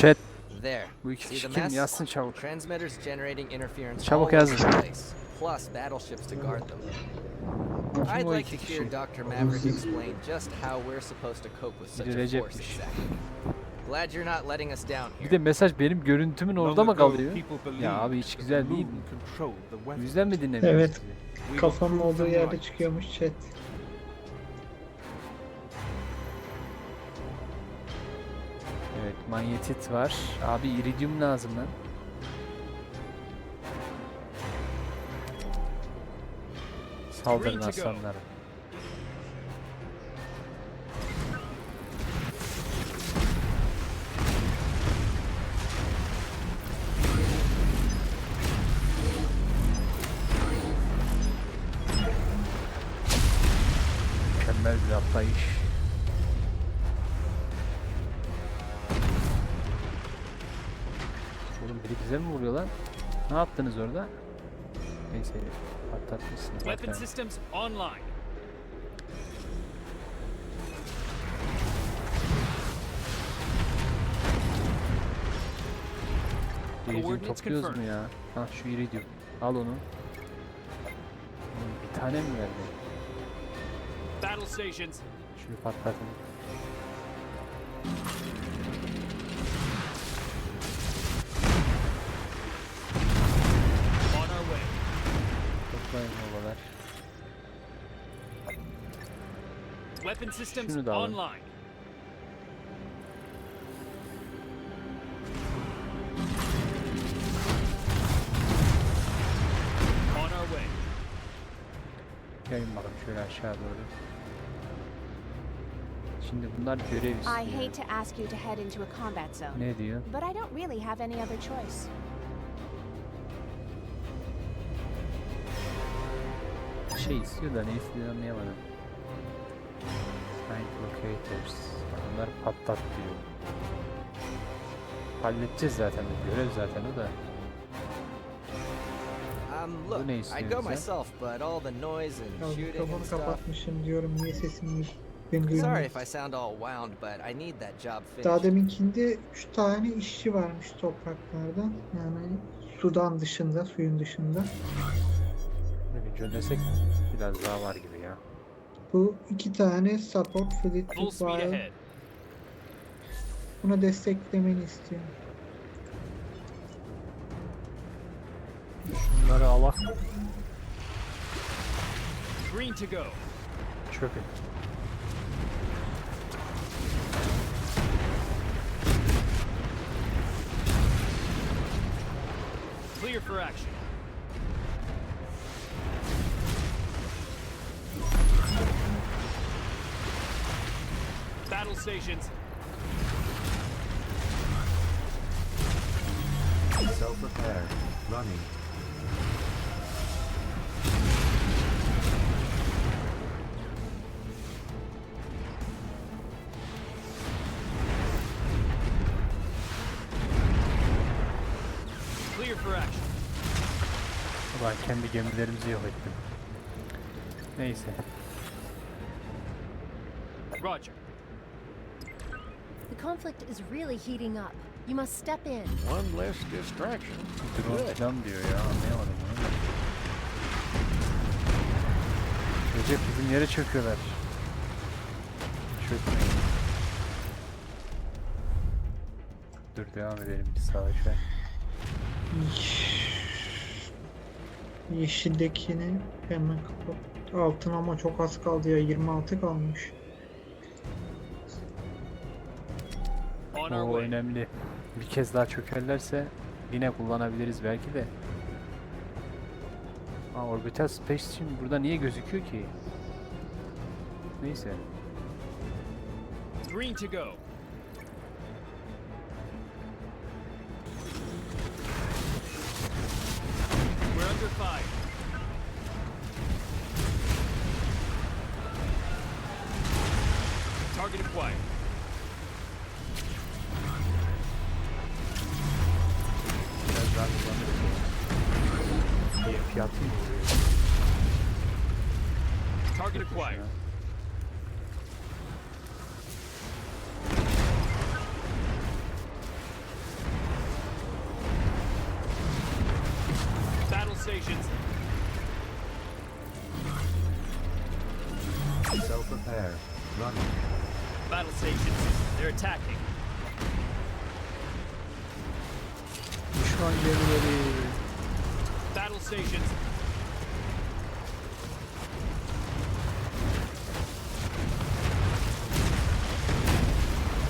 Chat There. bu iki See kişi the kim mess? yazsın çabuk. Transmitters generating interference Çabuk all over yazın. the place, plus battleships to guard them. I'd like to hear? Dr. Maverick explain just how we're supposed to cope with such a force exactly. Glad you're not letting us down Bir here. de mesaj benim görüntümün orada mı kalıyor? Ya abi hiç güzel değil mi? yüzden mi dinlemiyorsun? Evet. prove olduğu yerde çıkıyormuş chat. Manyetit var. Abi iridium lazım lan. Saldırın Green to go. aslanlar. Mükemmel bir atlayış. Bize mi vuruyor lan? Ne yaptınız orada? Neyse patlatmışsınız. Weapon systems online. İridium topluyoruz mu ya? Ha şu iridium. Al onu. Bir tane mi verdi? Battle stations. Şunu patlatın. Şunu da alın. online. On our way. Gelin bakalım şöyle aşağı doğru. Şimdi bunlar görev I istiyor. hate to ask you to head into a combat zone, Ne diyor? but I don't really have any other choice. Şey istiyor da ne istiyor anlayamadım. Find locators. Bunlar patlat diyor. Halledeceğiz zaten görev zaten o da. Um, Bu look, ne I'd go myself, but all the noise and shooting and stuff. kapatmışım diyorum niye sesimi ben Sorry if I sound all wound, but I need that job Daha finished. deminkinde 3 tane işçi varmış topraklardan. Yani sudan dışında, suyun dışında. Bunu güncellesek biraz daha var gibi ya. Bu iki tane support fleet Full speed var. Buna desteklemeni istiyorum. Şunları alak Green to go. çöpün. Clear for action. Battle stations. Self-repair. Running. Clear for action. Ulan kendi gemilerimizi yok ettim. Neyse. Roger. The conflict is really heating up. You must step in. One less distraction. Drone falan diyor ya anlayamadım bunu. Recep bizim yere çöküyorlar. Çökmeyin. Dur devam edelim bir savaşa. Yeşildekini hemen kapat. Altın ama çok az kaldı ya 26 kalmış. O önemli. Bir kez daha çökerlerse yine kullanabiliriz belki de. Aa, orbital space için burada niye gözüküyor ki? Neyse. Green to go. We're under fire. Target acquired. diye fiyatı mı oluyor? Target acquired. Battle stations. Self repair. Running. Battle stations. They're attacking. Düşman gemileri Battle stations.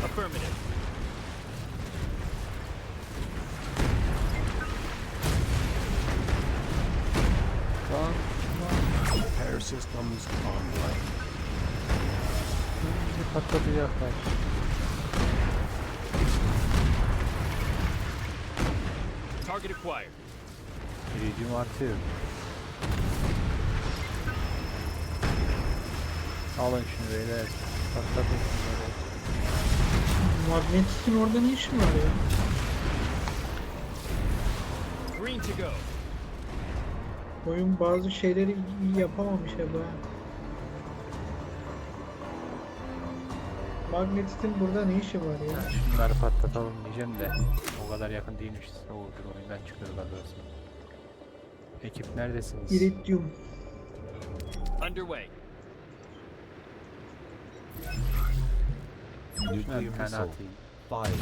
Affirmative. Repair systems online. Patlatacaklar. Target acquired. İridium artıyor. Alın şunu beyler. Patlatın şunları. Magnetis'in orada ne işi var ya? Green to go. Oyun bazı şeyleri iyi yapamamış ya bu. Magnetis'in burada ne işi var ya? Şunları patlatalım diyeceğim de o kadar yakın değilmişiz. O oyundan çıkıyorlar burası. Ekip neredesiniz? İridium. Underway. Şuna bir Nuclear tane missile. atayım. Fired.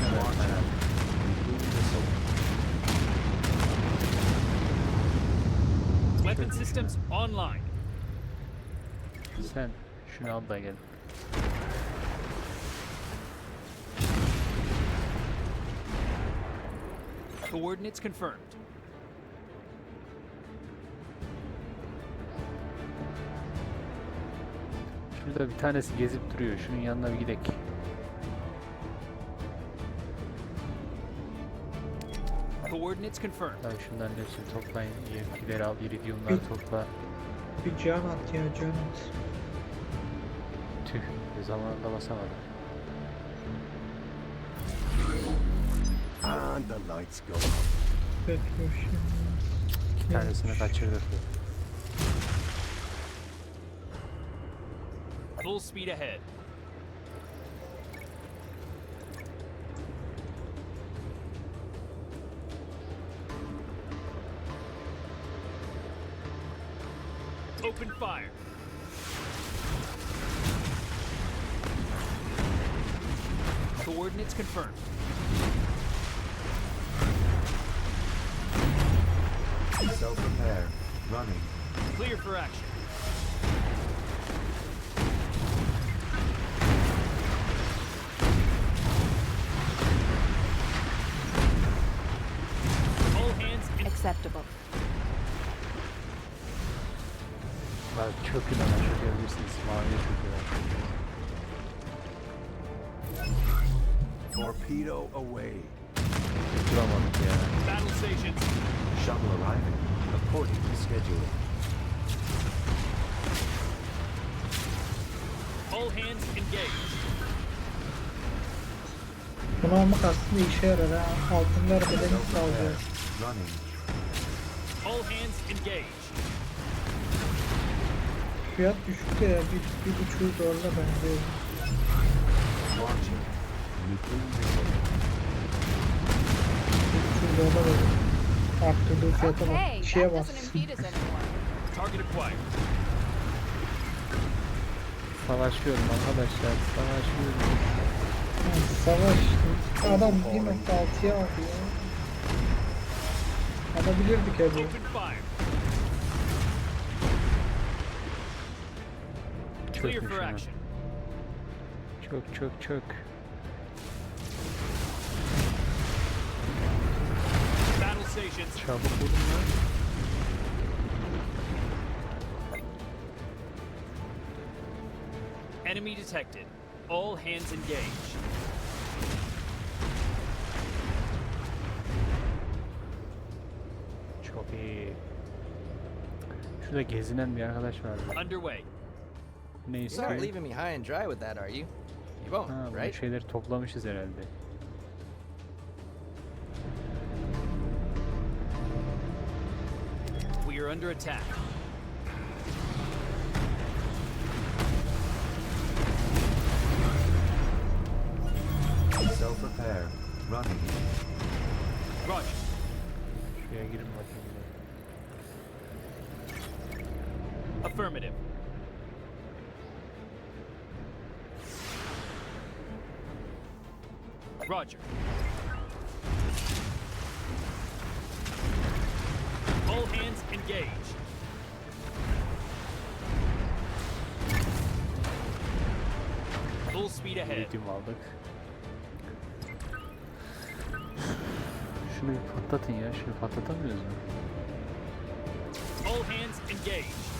Şuna bir tane atayım. Nuclear missile. Weapon systems online. Sen şunu al da gel. Coordinates confirmed. Şurada bir tanesi gezip duruyor. Şunun yanına bir gidek. Coordinates confirmed. Lan şunların hepsini toplayın. EMP'leri al, iridiumları topla. Bir can at ya can at. Tüh, zamanında basamadım. And the lights go. Bekliyor şimdi. Bir tanesini kaçırdık. Full speed ahead. Ama çökebilirsiniz. Maviye çöküyorlar. Torpedo away. Duramadık ya. battle stations. Shuttle arriving. According to schedule. All hands engaged. Bunu almak aslında işe yarar ha. Altınlar beden Self-repair. alacağız. Running. All hands engaged. Fiyat düştü ya. Bir, bir buçuğu zorla bence. Bir buçuğu zorla böyle. Arttırdığı fiyata bak. Target acquired. Savaşıyorum arkadaşlar. Savaşıyorum. Savaş. Adam 1.6'ya aldı ya. Alabilirdik hadi. Clear Çökmüş for action. Çök çök çök. Battle stations. Çabuk olun lan. Enemy detected. All hands engaged. Çok iyi. Şurada gezinen bir arkadaş vardı. Underway. Ne You're not istiyor? leaving me high and dry with that, are you? You won't, Ha, bu right? şeyleri toplamışız herhalde. We are under attack. Self-repair. Running. Roger. Şuraya girin bakayım. Affirmative. Roger. All hands engage. Full speed ahead. Medium aldık. Şunu bir patlatın ya. Şunu patlatamıyoruz mu? All hands engage.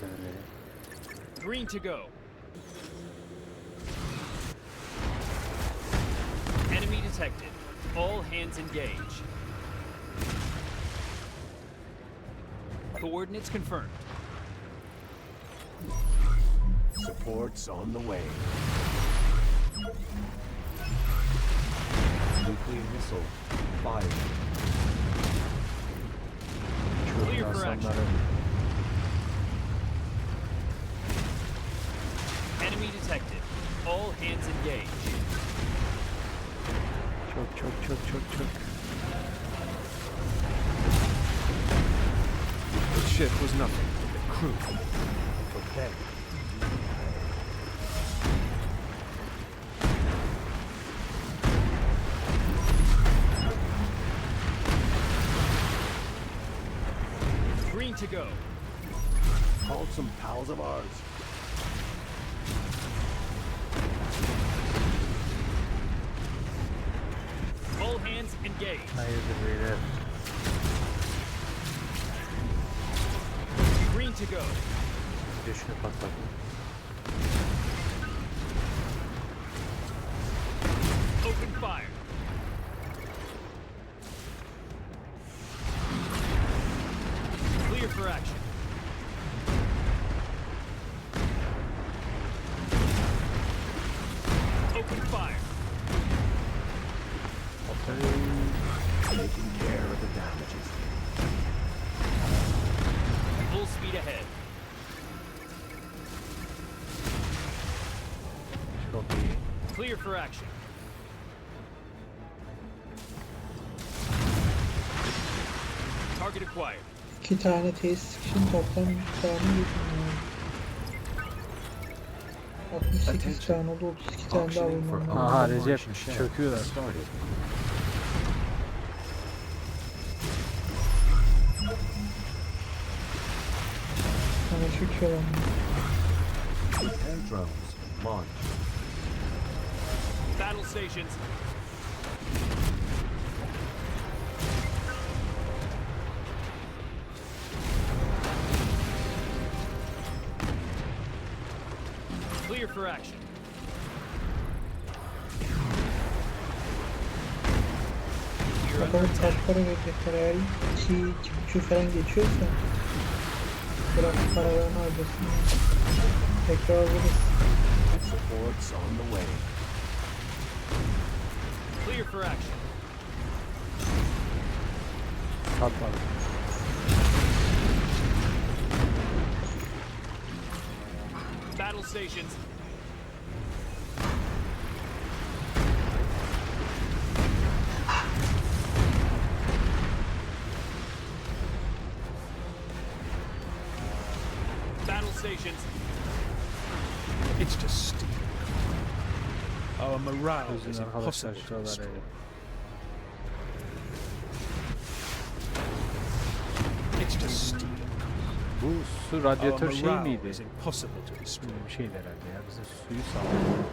Toplayın. Green to go. Enemy detected. All hands engage. Coordinates confirmed. Supports on the way. Nuclear missile fired. Clear Çok for action. Hands engaged. Choke, choke, choke, choke, choke. The ship was nothing but the crew. Clear for action. Target acquired. İki tane tesis için toplam 100 tane yani. 68 tane oldu 32 tane daha bulmam lazım. Aha Martian Recep shell çöküyorlar. Bana çöküyorlar. Drones launched. Battle stations. Clear for action. You're under Bakalım attack. kaç para verecekler eğer 2 2,5 falan geçiyorsa Bırak paralarını harcasın Tekrar alırız Supports on the way. Clear for action. Battle stations. Battle stations. It's just. Our morale is impossible. It's just steel. Bu su radyatör şey miydi? bir şeydi herhalde ya. Bizim suyu sağlıyor.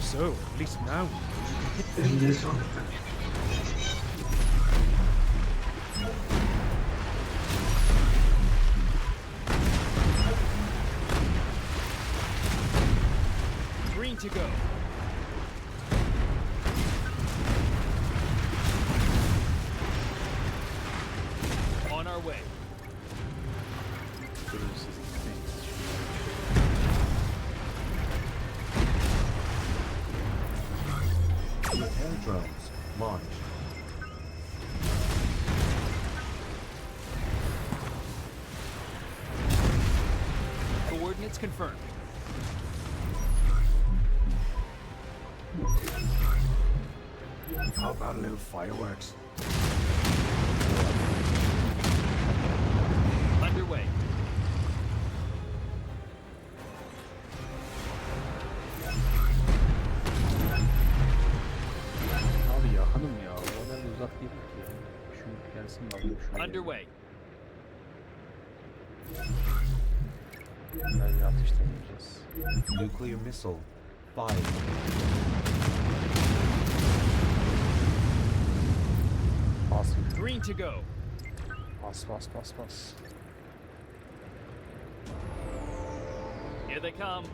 So, at least now to go. On our way. Repair drones launched. Coordinates confirmed. How about a little fireworks? Underway. Abi ya. O kadar da uzak değil ki. Şu gelsin. Underway. Bunları bir atıştırmayacağız. Nuclear missile. Five. Bas. Green to go. Bas bas bas bas. Here they come.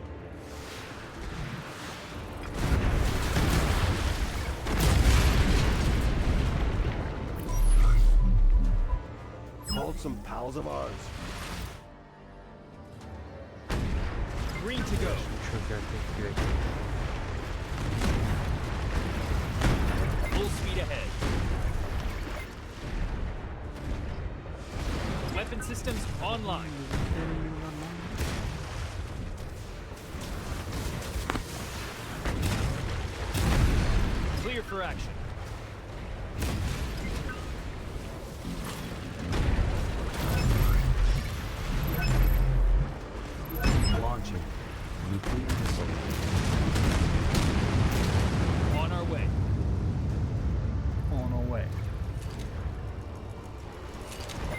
Called some pals of ours. Green to go. Full speed ahead. Systems online. Clear for action. Launching. Nuclear missile. On our way. On our way.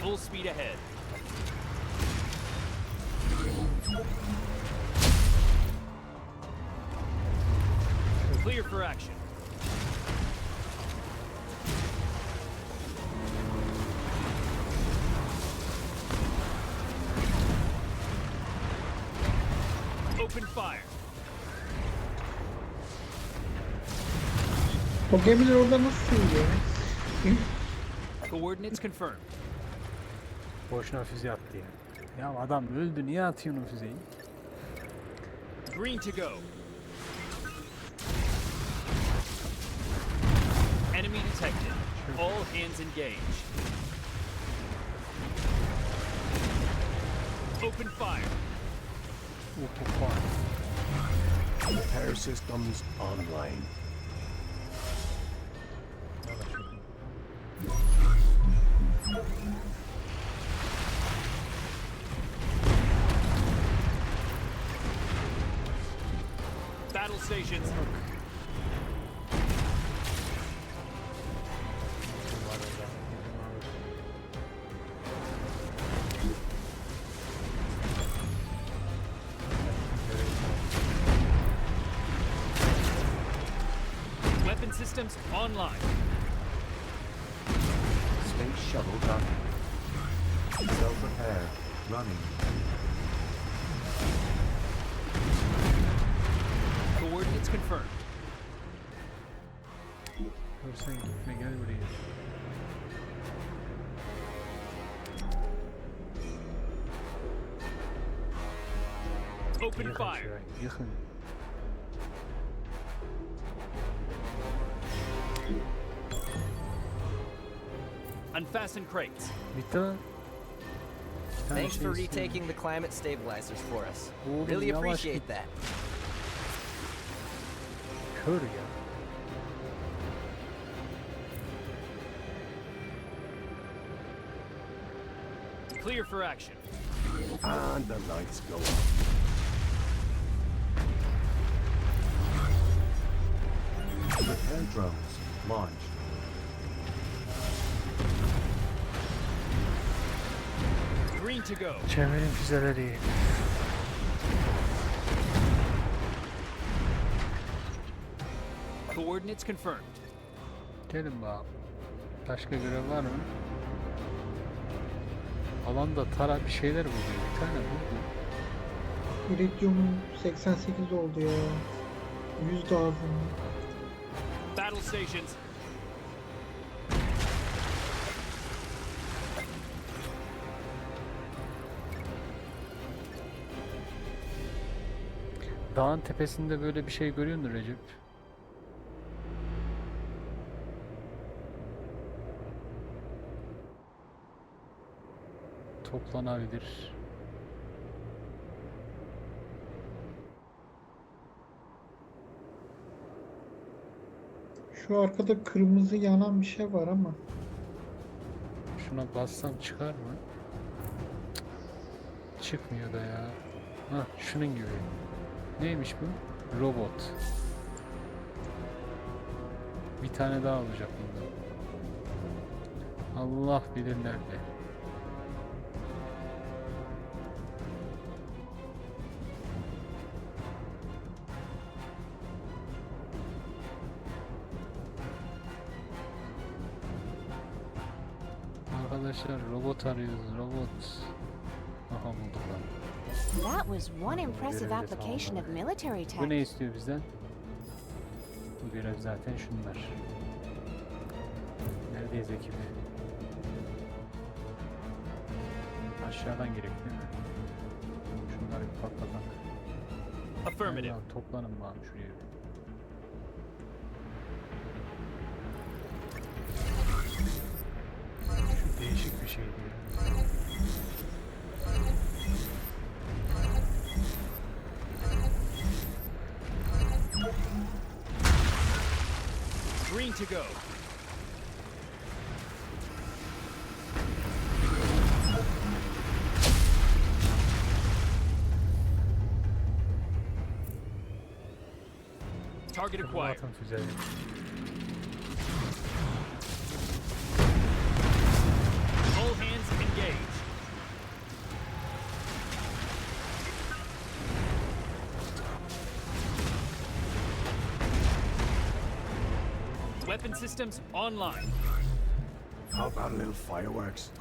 Full speed ahead. Clear for action. Open fire. O gemiler orada nasıl sığıyor? Coordinates confirmed. Boşuna füze attı ya. Ya adam öldü niye atıyorsun o füzeyi? Green to go. Enemy detected. All hands engaged. Open fire. Open fire. Repair systems online. Battle stations. Weapon systems online. Space shuttle done. Self-repair. Running. sí, me. Open fire. Unfasten crates. Thanks for retaking the climate stabilizers for us. Really appreciate that. Korea. Clear for action. And the lights go off. Repair drones. Launched. Green to go. Çevirin füzeleri. Coordinates confirmed. Gelin bakalım. Başka görev var mı? Alanda tara bir şeyler buluyor. Bir tane buldu. İridium 88 oldu ya. 100 lazım. Battle stations. Dağın tepesinde böyle bir şey görüyor musun Recep? Toplanabilir. Şu arkada kırmızı yanan bir şey var ama. Şuna bassam çıkar mı? Çıkmıyor da ya. Hah şunun gibi. Neymiş bu? Robot. Bir tane daha olacak bundan. Allah bilir nerede. Robot arıyoruz robot. Aha bulduk lan. That was one impressive application of military Bu ne tech. istiyor bizden? Bu görev zaten şunlar. Neredeyiz ekibi? Aşağıdan gerek değil mi? Şunları bir patlatak. Affirmative. Lan Toplanın bana şuraya. şey bu. Green to go. Target acquired. Weapon systems online. How about a little fireworks?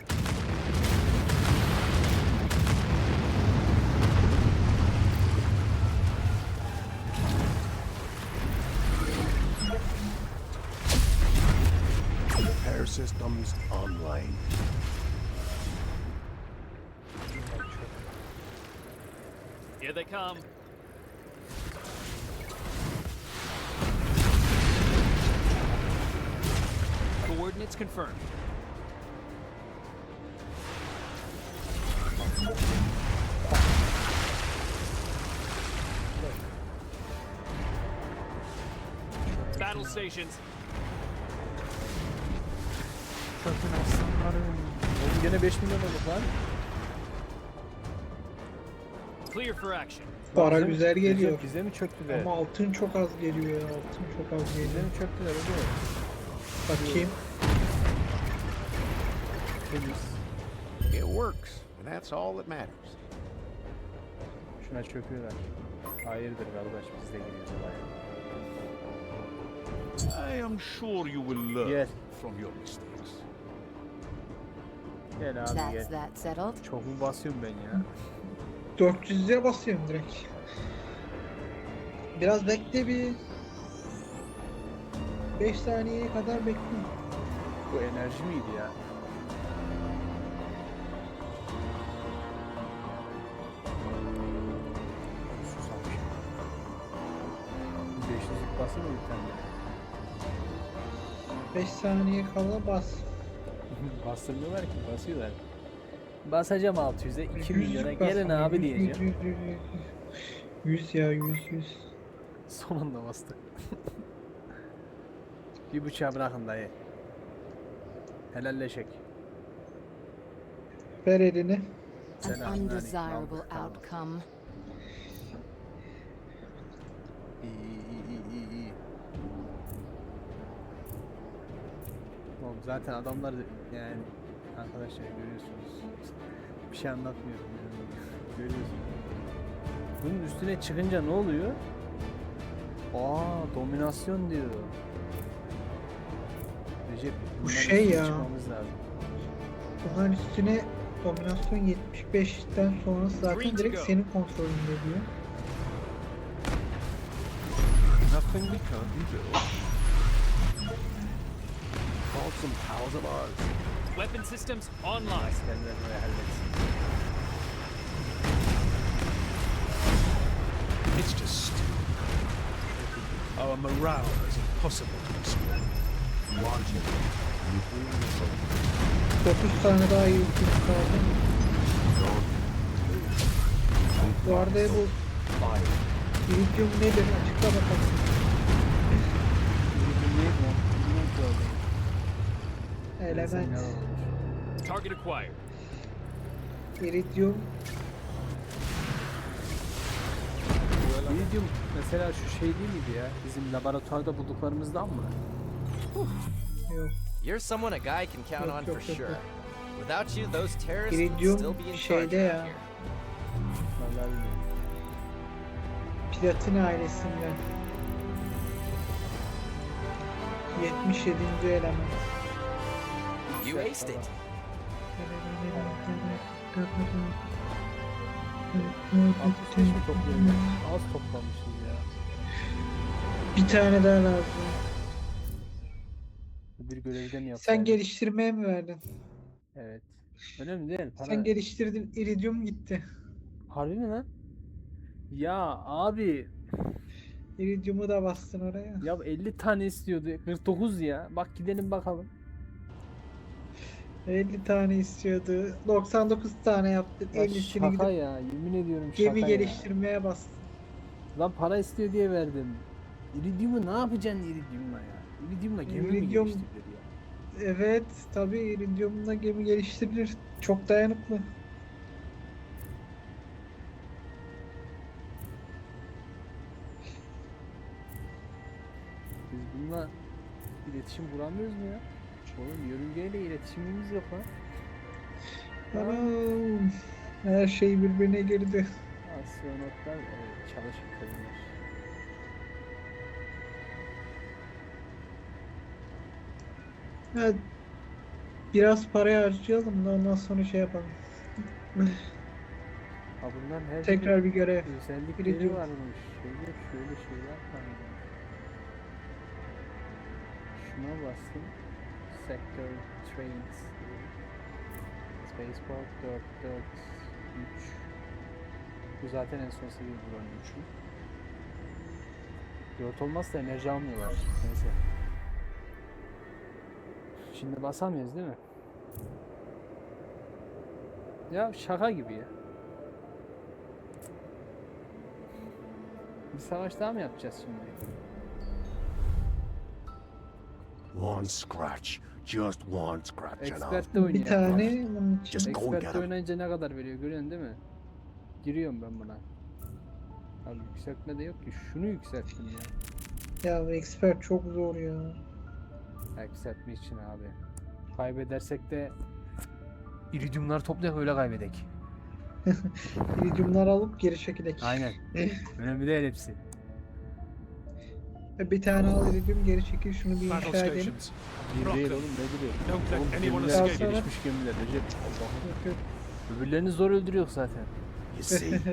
Repair systems online. Here they come. Coordinates confirmed. Battle stations. Çöpün aslanlarım. Oğlum gene 5 milyon olduk lan. Clear for action. Para Bize mi- güzel bize- geliyor. Bize mi çöktüler? Ama altın çok az geliyor ya. Altın çok az Bize geliyor. mi çöktüler oğlum? Bakayım. Temiz. It works, and that's all that matters. Şuna çöküyorlar. Hayırdır kardeş biz de giriyoruz olaya. I am sure you will learn Gel. from your mistakes. Gel abi That's gel. that settled. Çok mu basıyorum ben ya? 400'e basıyorum direkt. Biraz bekle bir. 5 saniyeye kadar bekle. Bu enerji miydi ya? 5 saniye kala bas. Bastırmıyorlar ki basıyorlar. Basacağım 600'e 2 milyona Yüzlük bas gelin abi yüz, diyeceğim. Yüz, yüz, yüz, yüz. 100 ya 100 100. Sonunda bastık. bir bıçağı bırakın dayı. Helalleşek. Ver elini. An undesirable outcome. İyi iyi iyi. Oğlum zaten adamlar yani arkadaşlar görüyorsunuz. Bir şey anlatmıyorum yani. Görüyorsunuz. Bunun üstüne çıkınca ne oluyor? Aa dominasyon diyor. Recep Bu şey ya. çıkmamız lazım. Bunların üstüne dominasyon 75'ten sonrası Green zaten direkt senin kontrolünde diyor. Nothing we can't rebuild. some pals of ours. Weapon systems online. It's just. Our morale is impossible to explain. Logic. Topistanadayı kurtardım. Bu You can't nedir? Açıkla bakalım. Element. Target acquired. iridium, İridium mesela şu şey değil miydi ya? Bizim laboratuvarda bulduklarımızdan mı? yok. You're someone a guy can count Yok, on for yok, yok, sure. yok. Without you, those terrorists would still İridium be in charge şeyde ya. Platin ailesinden. 77. element. You aced it. Az toplamışız ya. Bir tane daha lazım. Bir görevde mi yapsaydık? Sen geliştirmeye mi verdin? Evet. Önemli değil. Para... Sen geliştirdin, iridium gitti. Harbi mi lan? Ya abi İridiumu da bastın oraya. ya 50 tane istiyordu. 49 ya. Bak gidelim bakalım. 50 tane istiyordu. 99 tane yaptın. Ya 50'sini şaka gidip ya. Yemin ediyorum gemi şaka ya. geliştirmeye bastın. Lan para istiyor diye verdim. İridium'u ne yapacaksın iridium'la ya? İridium'la gemi mi İridium- geliştirilir ya? Evet, tabii iridiumla gemi geliştirilir. Çok dayanıklı. Biz bununla iletişim kuramıyoruz mu ya? Oğlum yörüngeyle iletişimimiz yok lan. Anam. Her şey birbirine girdi. Astronotlar evet, çalışıp kalırlar. Evet. Biraz parayı harcayalım da ondan sonra şey yapalım. Ha bunların her Tekrar bir görev. özellikleri iridium. varmış. Şöyle şöyle şeyler var. Şuna bastım. Sector Trains. Spaceport 4 4 3 Bu zaten en son seviye 3'ü. 4 olmazsa enerji almıyorlar. Neyse. Şimdi basamıyoruz değil mi? Ya şaka gibi ya. Bir savaş daha mı yapacağız şimdi? One scratch. Just one scratch enough. Expert de oynuyor. Bir tane bunun için. Just go and get Expert 'em. oynayınca ne kadar veriyor görüyorsun değil mi? Giriyorum ben buna. Abi yükseltme de yok ki. Şunu yükselttim ya. Ya bu expert çok zor ya. Ha, Yükseltme için abi. Kaybedersek de iridiumlar toplayak öyle kaybedek. İridiumlar alıp geri çekilek. Aynen. Önemli değil hepsi. Bir tane al iridium geri çekil şunu bir inşa edelim. Bir değil oğlum ne let Oğlum gemiler escape. gelişmiş gemiler Recep. Allah'ım. Öbürlerini zor öldürüyor zaten.